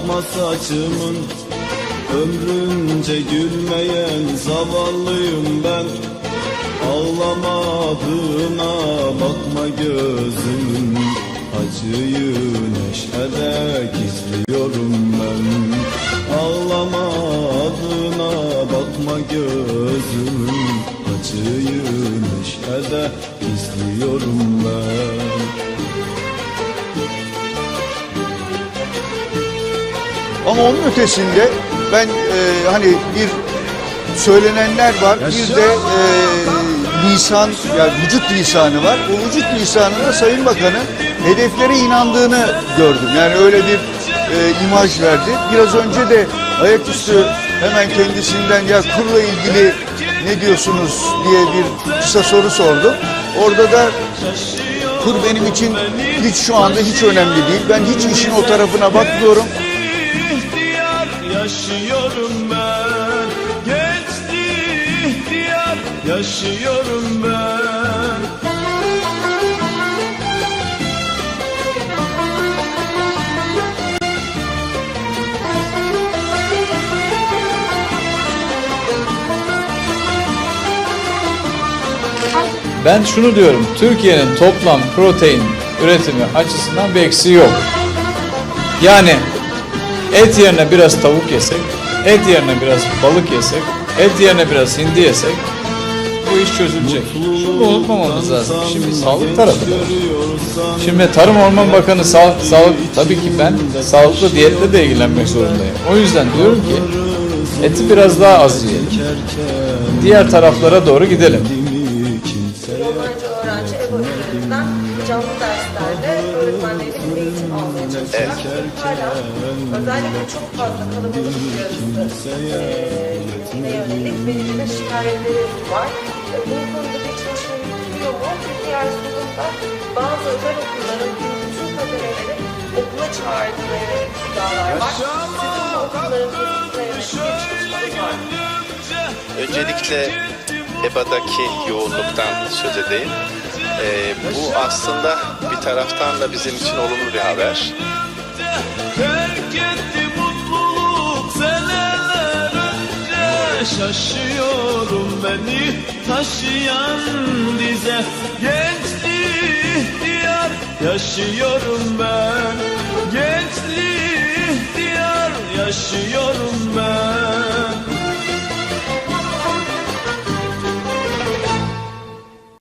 akma saçımın. Ömrünce gülmeyen zavallıyım ben. Ağlamadığına bakma gözümün. Acıyı neşede gizliyorum ben. Ağlamadığına bakma gözümün. Acıyı neşede gizliyorum ben Ama onun ötesinde ben e, hani bir söylenenler var, bir de e, lisan, yani vücut lisanı var. O vücut lisanında Sayın Bakan'ın hedeflere inandığını gördüm. Yani öyle bir e, imaj verdi. Biraz önce de ayaküstü hemen kendisinden ya kurla ilgili ne diyorsunuz diye bir kısa soru sordum. Orada da kur benim için hiç şu anda hiç önemli değil. Ben hiç işin o tarafına bakmıyorum. Yaşıyorum ben Gençli ihtiyar yaşıyorum ben Ben şunu diyorum, Türkiye'nin toplam protein üretimi açısından bir eksiği yok. Yani et yerine biraz tavuk yesek, et yerine biraz balık yesek, et yerine biraz hindi yesek bu iş çözülecek. Şunu unutmamamız lazım. Şimdi sağlık tarafı da. Şimdi Tarım Orman Bakanı sağ, sağlık tabii ki ben sağlıklı diyetle de ilgilenmek zorundayım. O yüzden diyorum ki eti biraz daha az yiyelim. Diğer taraflara doğru gidelim. Hala özellikle çok fazla kalabalık eee yine yönelik belirli şikayetleri var. E, Bu konuda bir çalışma yürütülüyor mu? Bir diğer sorun da bazı özel okulların bütün kademeleri okula çağırdığına yönelik iddialar var. Sizin bu okulların yönelik bir var? Öncelikle EBA'daki yoğunluktan söz edeyim. Ee, bu aslında bir taraftan da bizim için olumlu bir haber. Terk etti mutluluk seneler önce. Şaşıyorum beni taşıyan dize. Gençli ihtiyar yaşıyorum ben. Gençli ihtiyar yaşıyorum